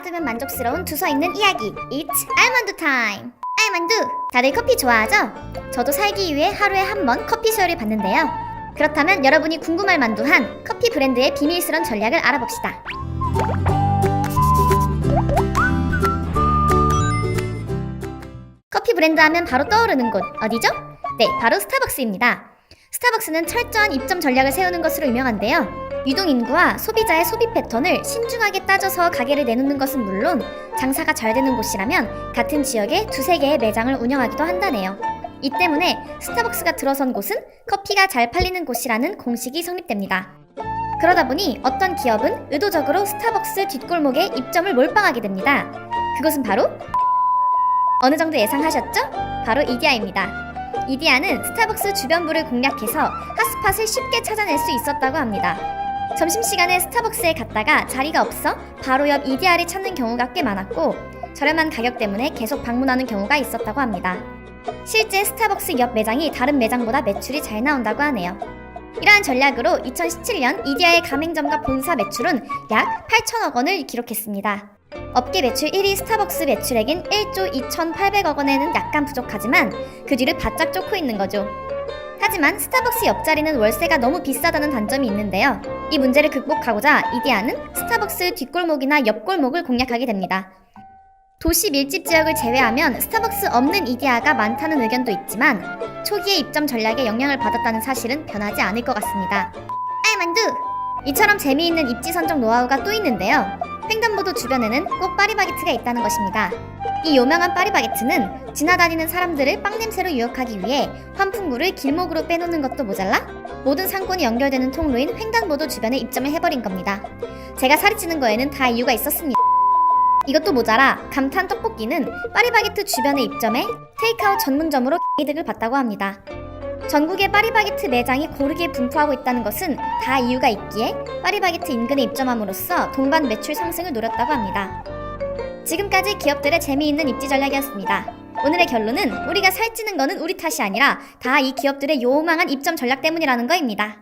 알아두면 만족스러운 두서 있는 이야기 It's 알만두 타임 알만두 다들 커피 좋아하죠? 저도 살기 위해 하루에 한 번 커피 수혈을 받는데요 그렇다면 여러분이 궁금할 만두한 커피 브랜드의 비밀스런 전략을 알아봅시다 커피 브랜드 하면 바로 떠오르는 곳 어디죠? 네, 바로 스타벅스입니다. 스타벅스는 철저한 입점 전략을 세우는 것으로 유명한데요. 유동 인구와 소비자의 소비 패턴을 신중하게 따져서 가게를 내놓는 것은 물론 장사가 잘 되는 곳이라면 같은 지역에 두세 개의 매장을 운영하기도 한다네요. 이 때문에 스타벅스가 들어선 곳은 커피가 잘 팔리는 곳이라는 공식이 성립됩니다. 그러다 보니 어떤 기업은 의도적으로 스타벅스 뒷골목에 입점을 몰빵하게 됩니다. 그것은 바로 어느 정도 예상하셨죠? 바로 이디야입니다. 이디야는 스타벅스 주변부를 공략해서 핫스팟을 쉽게 찾아낼 수 있었다고 합니다. 점심시간에 스타벅스에 갔다가 자리가 없어 바로 옆 이디야를 찾는 경우가 꽤 많았고 저렴한 가격 때문에 계속 방문하는 경우가 있었다고 합니다. 실제 스타벅스 옆 매장이 다른 매장보다 매출이 잘 나온다고 하네요. 이러한 전략으로 2017년 이디야의 가맹점과 본사 매출은 약 8천억 원을 기록했습니다. 업계 매출 1위 스타벅스 매출액인 1조 2,800억 원에는 약간 부족하지만 그 뒤를 바짝 쫓고 있는 거죠. 하지만 스타벅스 옆자리는 월세가 너무 비싸다는 단점이 있는데요. 이 문제를 극복하고자 이디야는 스타벅스 뒷골목이나 옆골목을 공략하게 됩니다. 도시 밀집 지역을 제외하면 스타벅스 없는 이디야가 많다는 의견도 있지만 초기의 입점 전략에 영향을 받았다는 사실은 변하지 않을 것 같습니다. 알만두! 이처럼 재미있는 입지 선정 노하우가 또 있는데요. 횡단보도 주변에는 꼭 파리바게트가 있다는 것입니다. 이 유명한 파리바게트는 지나다니는 사람들을 빵 냄새로 유혹하기 위해 환풍구를 길목으로 빼놓는 것도 모자라 모든 상권이 연결되는 통로인 횡단보도 주변에 입점을 해버린 겁니다. 제가 살이 찌는 거에는 다 이유가 있었습니다. 이것도 모자라 감탄 떡볶이는 파리바게트 주변에 입점해 테이크아웃 전문점으로 이득을 봤다고 합니다. 전국의 파리바게트 매장이 고르게 분포하고 있다는 것은 다 이유가 있기에 파리바게트 인근에 입점함으로써 동반 매출 상승을 노렸다고 합니다. 지금까지 기업들의 재미있는 입지 전략이었습니다. 오늘의 결론은 우리가 살찌는 거는 우리 탓이 아니라 다 이 기업들의 요망한 입점 전략 때문이라는 거입니다.